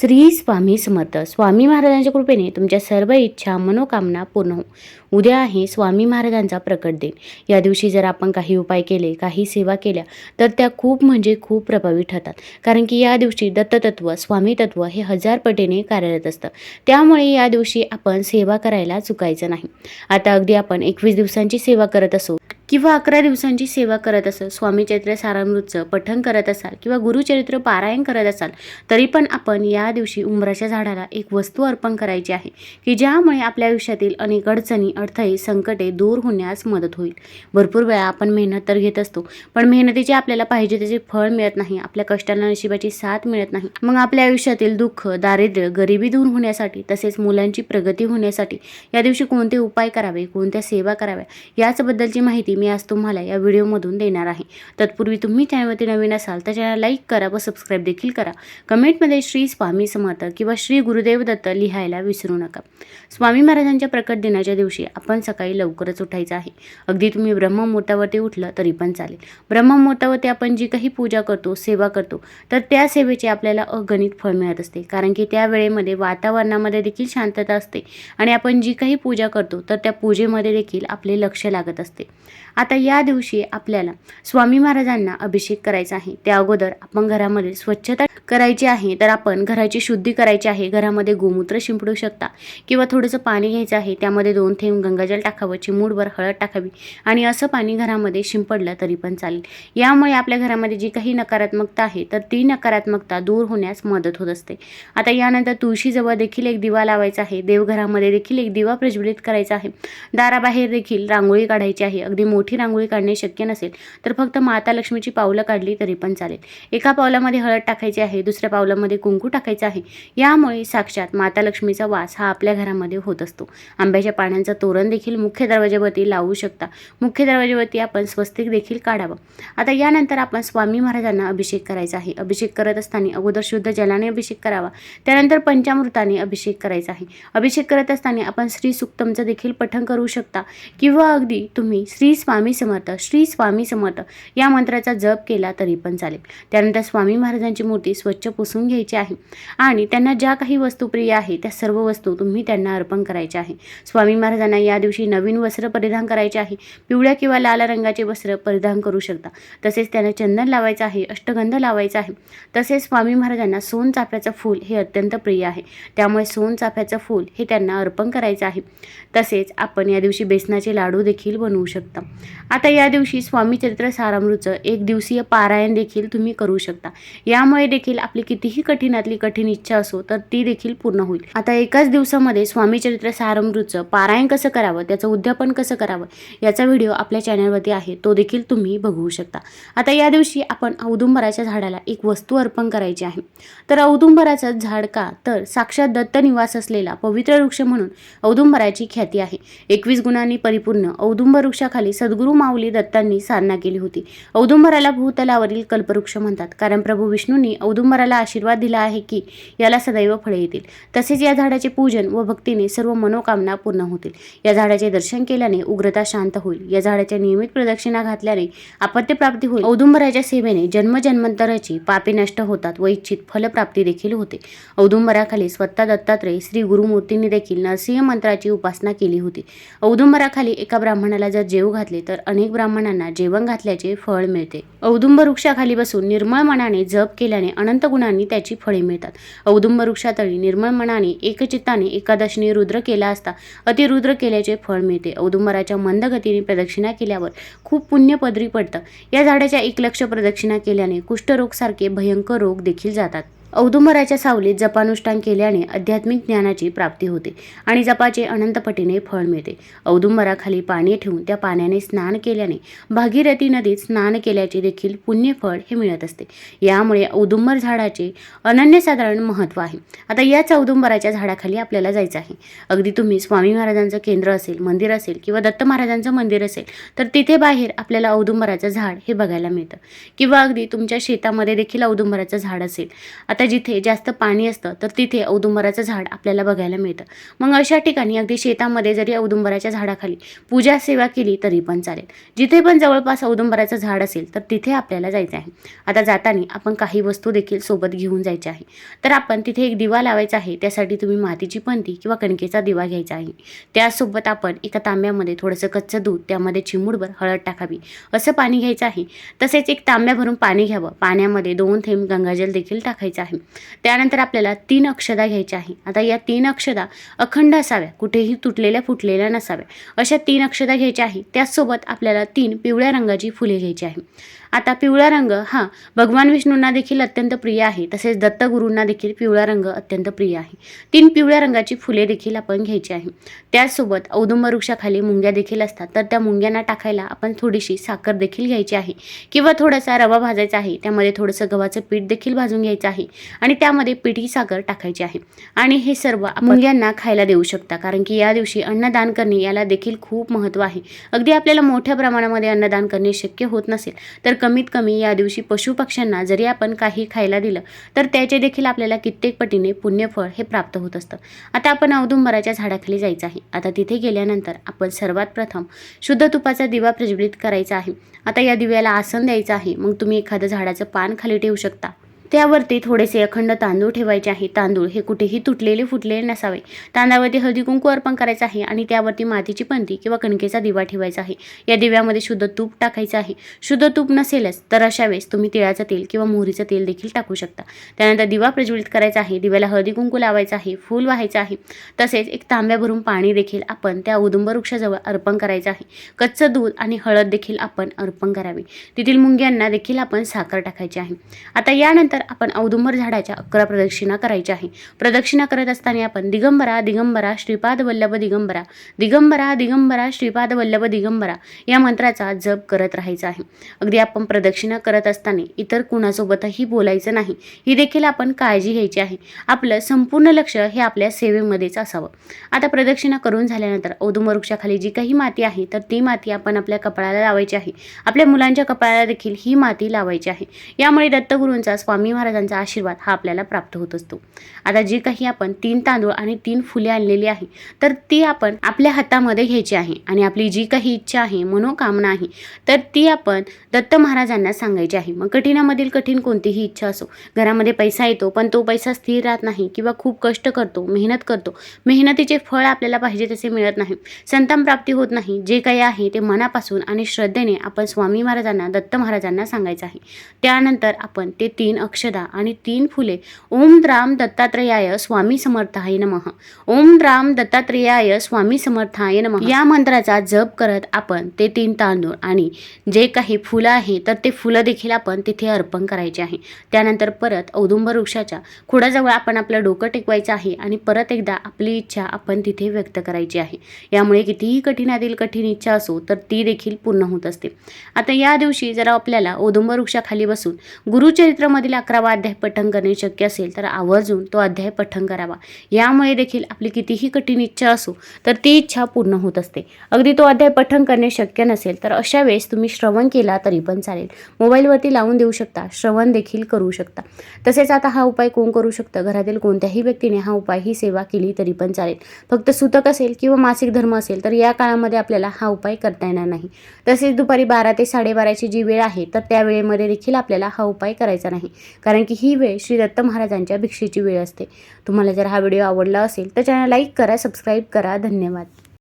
श्री स्वामी समर्थ. स्वामी महाराजांच्या कृपेने तुमच्या सर्व इच्छा मनोकामना पूर्ण हो उद्या आहे स्वामी महाराजांचा प्रकट दिन. या दिवशी जर आपण काही उपाय केले काही सेवा केल्या तर त्या खूप म्हणजे खूप प्रभावी ठरतात. कारण की या दिवशी दत्ततत्व स्वामी तत्व हे हजार पटीने कार्यरत असतं. त्यामुळे या दिवशी आपण सेवा करायला चुकायचं नाही. आता अगदी आपण एकवीस दिवसांची सेवा करत असो किंवा अकरा दिवसांची सेवा करत असाल स्वामीचरित्र सारामृतचं पठण करत असाल किंवा गुरुचरित्र पारायण करत असाल तरी पण आपण या दिवशी उंबराच्या झाडाला एक वस्तू अर्पण करायची आहे की ज्यामुळे आपल्या आयुष्यातील अनेक अडचणी अडथळे संकटे दूर होण्यास मदत होईल. भरपूर वेळा आपण मेहनत तर घेत असतो पण मेहनतीचे आपल्याला पाहिजे त्याचे फळ मिळत नाही आपल्या कष्टांना नशिबाची साथ मिळत नाही. मग आपल्या आयुष्यातील दुःख दारिद्र्य गरिबी दूर होण्यासाठी तसेच मुलांची प्रगती होण्यासाठी या दिवशी कोणते उपाय करावे कोणत्या सेवा कराव्या याचबद्दलची माहिती मी आज तुम्हाला या व्हिडिओमधून देणार आहे. तत्पूर्वी तुम्ही चॅनलवरती नवीन असाल तर चॅनल लाईक करा व सबस्क्राईब देखील करा. कमेंटमध्ये श्री स्वामी समर्थ किंवा श्री गुरुदेव दत्त लिहायला विसरू नका. स्वामी महाराजांच्या प्रकट दिनाच्या दिवशी आपण सकाळी लवकरच उठायचं आहे. अगदी तुम्ही ब्रह्ममुहूर्तावरती उठलं तरी पण चालेल. ब्रह्ममुहूर्तावरती आपण जी काही पूजा करतो सेवा करतो तर त्या सेवेचे आपल्याला अगणित फळ मिळत असते. कारण की त्या वेळेमध्ये वातावरणामध्ये देखील शांतता असते आणि आपण जी काही पूजा करतो तर त्या पूजेमध्ये देखील आपले लक्ष लागत असते. आता या दिवशी आपल्याला स्वामी महाराजांना अभिषेक करायचा आहे. त्या अगोदर आपण घरामध्ये स्वच्छता करायची आहे तर आपण घराची शुद्धी करायची आहे. घरामध्ये गोमूत्र शिंपडू शकता किंवा थोडंसं पाणी घ्यायचं आहे. त्यामध्ये दोन थेंब गंगाजल टाकावं चिमूडभर हळद टाकावी आणि असं पाणी घरामध्ये शिंपडलं तरी पण चालेल. यामुळे आपल्या घरामध्ये जी काही नकारात्मकता आहे तर ती नकारात्मकता दूर होण्यास मदत होत असते. आता यानंतर तुळशीजवळ देखील एक दिवा लावायचा आहे. देवघरामध्ये देखील एक दिवा प्रज्वलित करायचा आहे. दाराबाहेर देखील रांगोळी काढायची आहे. अगदी मोठी रांगोळी काढणे शक्य नसेल तर फक्त माता लक्ष्मीची पावलं काढली तरी पण चालेल. एका पावलामध्ये हळद टाकायची आहे दुसऱ्या पावलामध्ये कुंकू टाकायचं आहे. यामुळे साक्षात माता लक्ष्मीचा वास हा आपल्या घरामध्ये होत असतो. आंब्याच्या पाण्याचं तोरण देखील मुख्य दरवाजावरती लावू शकता. मुख्य दरवाजावरती आपण स्वस्तिक देखील काढावं. आता यानंतर आपण स्वामी महाराजांना अभिषेक करायचा आहे. अभिषेक करत असताना अगोदर शुद्ध जलाने अभिषेक करावा. त्यानंतर पंचामृताने अभिषेक करायचा आहे. अभिषेक करत असताना आपण श्री सुक्तमचं देखील पठण करू शकता किंवा अगदी तुम्ही श्री स्वामी समर्थ श्री स्वामी समर्थ या मंत्राचा जप केला तरी पण चालेल. त्यानंतर स्वामी महाराजांची मूर्ती स्वच्छ पुसून घ्यायची आहे. आणि त्यांना ज्या काही वस्तू प्रिय आहे त्या सर्व वस्तू तुम्ही त्यांना अर्पण करायच्या आहे. स्वामी महाराजांना या दिवशी नवीन वस्त्र परिधान करायचे आहे. पिवळ्या किंवा लाल रंगाचे वस्त्र परिधान करू शकता. तसेच त्यांना चंदन लावायचं आहे अष्टगंध लावायचा आहे. तसेच स्वामी महाराजांना सोन चाफ्याचं फूल हे अत्यंत प्रिय आहे. त्यामुळे सोन चाफ्याचं फूल हे त्यांना अर्पण करायचं आहे. तसेच आपण या दिवशी बेसनाचे लाडू देखील बनवू शकता. आता या दिवशी स्वामी चरित्र सारामृतचं एक दिवसीय पारायण देखील तुम्ही करू शकता. यामुळे देखील आपली कितीही कठीणातली कठीण इच्छा असो तर ती देखील पूर्ण होईल. आता एकाच दिवसामध्ये स्वामी चरित्र सारामृतचं पारायण कसं करावं त्याचं उद्यापन कसं करावं याचा व्हिडिओ आपल्या चॅनलवरती आहे तो देखील तुम्ही बघू शकता. आता या दिवशी आपण औदुंबराच्या झाडाला एक वस्तू अर्पण करायची आहे. तर औदुंबराचं झाड का? तर साक्षात दत्त निवास असलेला पवित्र वृक्ष म्हणून औदुंबराची ख्याती आहे. एकवीस गुणांनी परिपूर्ण औदुंबर वृक्षाखाली सद्गुरू माऊली दत्तांनी साधना केली होती. औदुंबराला भूतलावरील कल्पवृक्ष म्हणतात. कारण प्रभू विष्णूंनी औदुंबराला आशीर्वाद दिला आहे की याला सदैव फळे येतील. तसेच या झाडाचे पूजन व भक्तीने सर्व मनोकामना पूर्ण होतील. या झाडाचे दर्शन केल्याने उग्रता शांत होईल. या झाडाच्या नियमित प्रदक्षिणा घातल्याने अपत्यप्राप्ती होईल. औदुंबराच्या सेवेने जन्मजन्मांतराची पापे नष्ट होतात व इच्छित फलप्राप्ती देखील होते. औदुंबराखाली स्वतः दत्तात्रय श्री गुरुमूर्तींनी देखील नरसिंह मंत्राची उपासना केली होती. औदुंबराखाली एका ब्राह्मणाला जर जेव घातले तर अनेक ब्राह्मणांना जेवण घातल्याचे फळ मिळते. औदुंब वृक्षाखाली बसून निर्मळ मनाने जप केल्याने अनंत गुणांनी त्याची फळे मिळतात. औदुंब वृक्षातळी निर्मळ मनाने एकचित्ताने एकादशीने रुद्र केला असता अतिरुद्र केल्याचे फळ मिळते. औदुंबराच्या मंद गतीने प्रदक्षिणा केल्यावर खूप पुण्य पदरी पडतं. या झाडाच्या एक लक्ष प्रदक्षिणा केल्याने कुष्ठरोगसारखे भयंकर रोग देखील जातात. औदुंबराच्या सावलीत जपानुष्ठान केल्याने आध्यात्मिक ज्ञानाची प्राप्ती होते आणि जपाचे अनंतपटीने फळ मिळते. औदुंबराखाली पाणी ठेवून त्या पाण्याने स्नान केल्याने भागीरथी नदीत स्नान केल्याचे देखील पुण्यफळ हे मिळत असते. यामुळे औदुंबर झाडाचे अनन्यसाधारण महत्त्व आहे. आता याच औदुंबराच्या झाडाखाली आपल्याला जायचं आहे. अगदी तुम्ही स्वामी महाराजांचं केंद्र असेल मंदिर असेल किंवा दत्त महाराजांचं मंदिर असेल तर तिथे बाहेर आपल्याला औदुंबराचं झाड हे बघायला मिळतं. किंवा अगदी तुमच्या शेतामध्ये देखील औदुंबराचं झाड असेल. आता आता जिथे जास्त पाणी असतं तर तिथे औदुंबराचं झाड आपल्याला बघायला मिळतं. मग अशा ठिकाणी अगदी शेतामध्ये जरी औदुंबराच्या झाडाखाली पूजा सेवा केली तरी पण चालेल. जिथे पण जवळपास औदुंबराचं झाड असेल तर तिथे आपल्याला जायचं आहे. आता जाताना आपण काही वस्तू देखील सोबत घेऊन जायच्या आहे. तर आपण तिथे एक दिवा लावायचा आहे त्यासाठी तुम्ही मातीची पंती किंवा कणकेचा दिवा घ्यायचा आहे. त्यासोबत आपण एका तांब्यामध्ये थोडंसं कच्चं दूध त्यामध्ये चिमूडभर हळद टाकावी. असं पाणी घ्यायचं आहे. तसेच एक तांब्या भरून पाणी घ्यावं. पाण्यामध्ये दोन थेंब गंगाजल देखील टाकायचं आहे. त्यानंतर आपल्याला तीन अक्षदा घ्यायच्या आहे. आता या तीन अक्षदा अखंड असाव्या. कुठेही तुटलेल्या फुटलेल्या नसाव्या. अशा तीन अक्षदा घ्यायच्या आहे. त्याचसोबत आपल्याला तीन पिवळ्या रंगाची फुले घ्यायची आहे. आता पिवळा रंग हा भगवान विष्णूंना देखील अत्यंत प्रिय आहे. तसेच दत्तगुरूंना देखील पिवळा रंग अत्यंत प्रिय आहे. तीन पिवळ्या रंगाची फुले देखील आपण घ्यायची आहे. त्याचसोबत औदुंब वृक्षाखाली मुंग्या देखील असतात. तर त्या मुंग्यांना टाकायला आपण थोडीशी साखर देखील घ्यायची आहे. किंवा थोडासा रवा भाजायचा आहे. त्यामध्ये थोडंसं गव्हाचं पीठ देखील भाजून घ्यायचं आहे. आणि त्यामध्ये पिठी साखर टाकायची आहे. आणि हे सर्व मुंग्यांना खायला देऊ शकता. कारण की या दिवशी अन्नदान करणे याला देखील खूप महत्त्व आहे. अगदी आपल्याला मोठ्या प्रमाणामध्ये अन्नदान करणे शक्य होत नसेल तर कमीत कमी या दिवशी पशुपक्ष्यांना जरी आपण काही खायला दिलं तर त्याचे देखील आपल्याला कित्येक पटीने पुण्यफळ हे प्राप्त होत असतं. आता आपण औदुंबराच्या झाडाखाली जायचं आहे. आता तिथे गेल्यानंतर आपण सर्वात प्रथम शुद्ध तुपाचा दिवा प्रज्वलित करायचा आहे. आता या दिव्याला आसन द्यायचं आहे. मग तुम्ही एखादं झाडाचं पान खाली ठेवू शकता. त्यावरती थोडेसे अखंड तांदूळ ठेवायचे आहे. तांदूळ हे कुठेही तुटलेले फुटलेले नसावे. तांदळावरती हळदी कुंकू अर्पण करायचं आहे आणि त्यावरती मातीची पंती किंवा कणकेचा दिवा ठेवायचा आहे. या दिव्यामध्ये शुद्ध तूप टाकायचं आहे. शुद्ध तूप नसेलच तर अशा वेळेस तुम्ही तिळाचं तेल किंवा मोहरीचं तेल देखील टाकू शकता. त्यानंतर दिवा प्रज्वलित करायचा आहे. दिव्याला हळदी कुंकू लावायचं आहे. फूल व्हायचं आहे. तसेच एक तांब्या भरून पाणी देखील आपण त्या उदुंब वृक्षाजवळ अर्पण करायचं आहे. कच्चं दूध आणि हळद देखील आपण अर्पण करावी. तेथील मुंग्यांना देखील आपण साखर टाकायची आहे. आता यानंतर आपण औदुंबर झाडाच्या अकरा प्रदक्षिणा करायच्या आहे. प्रदक्षिणा करत असताना आपण दिगंबरा दिगंबरा श्रीपाद वल्लभ दिगंबरा दिगंबरा दिगंबरा श्रीपाद वल्लभ दिगंबरा या मंत्राचा जप करत राहायचा आहे. अगदी आपण प्रदक्षिणा करत असताना इतर कुणासोबतही बोलायचं नाही. ही देखील आपण काळजी घ्यायची आहे. आपलं संपूर्ण लक्ष हे आपल्या सेवेमध्येच असावं. आता प्रदक्षिणा करून झाल्यानंतर औदुंबर वृक्षाखाली जी काही माती आहे तर ती माती आपण आपल्या कपाळाला लावायची आहे. आपल्या मुलांच्या कपाळाला देखील ही माती लावायची आहे. यामुळे दत्तगुरूंचा स्वामी महाराजांचा आशीर्वाद हा आपल्याला प्राप्त होत असतो. आता जी काही आपण तीन तांदूळ आणि तीन फुले आणलेली आहे तर ती आपण आपल्या हातामध्ये घ्यायची आहे आणि आपली जी काही इच्छा आहे मनोकामना आहे तर ती आपण दत्त महाराजांना सांगायची आहे. मग कठीणामधील कठीण कोणतीही इच्छा असो घरामध्ये पैसा येतो पण तो पैसा स्थिर राहत नाही किंवा खूप कष्ट करतो मेहनत करतो मेहनतीचे फळ आपल्याला पाहिजे तसे मिळत नाही संतान प्राप्ती होत नाही जे काही आहे ते मनापासून आणि श्रद्धेने आपण स्वामी महाराजांना दत्त महाराजांना सांगायचं आहे. त्यानंतर आपण ते तीन अक्षदा आणि तीन फुले. ओम राम दत्तात्रेयाय स्वामी समर्थाय नमः. ओम राम दत्तात्रेयाय स्वामी समर्थाय नमः. या मंत्राचा जप करत आपण ते तीन तांदूळ आणि जे काही फुलं आहे तर ते फुलं देखील आपण तिथे अर्पण करायचे आहे. त्यानंतर परत औदुंब वृक्षाच्या खुडाजवळ आपण आपलं डोकं टेकवायचं आहे आणि परत एकदा आपली इच्छा आपण तिथे व्यक्त करायची आहे. यामुळे कितीही कठीणातील कठीण इच्छा असो तर ती देखील पूर्ण होत असते. आता या दिवशी जरा आपल्याला औदुंब वृक्षाखाली बसून गुरुचरित्रामधील अकरावा अध्याय पठण करणे शक्य असेल तर आवर्जून तो अध्याय पठण करावा. यामुळे देखील आपली कितीही कठीण इच्छा असो तर ती इच्छा पूर्ण होत असते. अगदी तो अध्याय पठण करणे शक्य नसेल तर अशा वेळेस तुम्ही श्रवण केला तरी पण चालेल. मोबाईलवरती लावून देऊ शकता श्रवण देखील करू शकता. तसेच आता हा उपाय कोण करू शकतं? घरातील कोणत्याही व्यक्तीने हा उपाय ही सेवा केली तरी पण चालेल. फक्त सुतक असेल किंवा मासिक धर्म असेल तर या काळामध्ये आपल्याला हा उपाय करता येणार नाही. तसेच दुपारी बारा ते साडेबाराची जी वेळ आहे तर त्या वेळेमध्ये देखील आपल्याला हा उपाय करायचा नाही. कारण की ही वेळ श्री दत्त महाराजांच्या भिक्षेची वेळ असते. तुम्हाला जर हा व्हिडिओ आवडला असेल तर चॅनल लाईक करा सबस्क्राईब करा. धन्यवाद.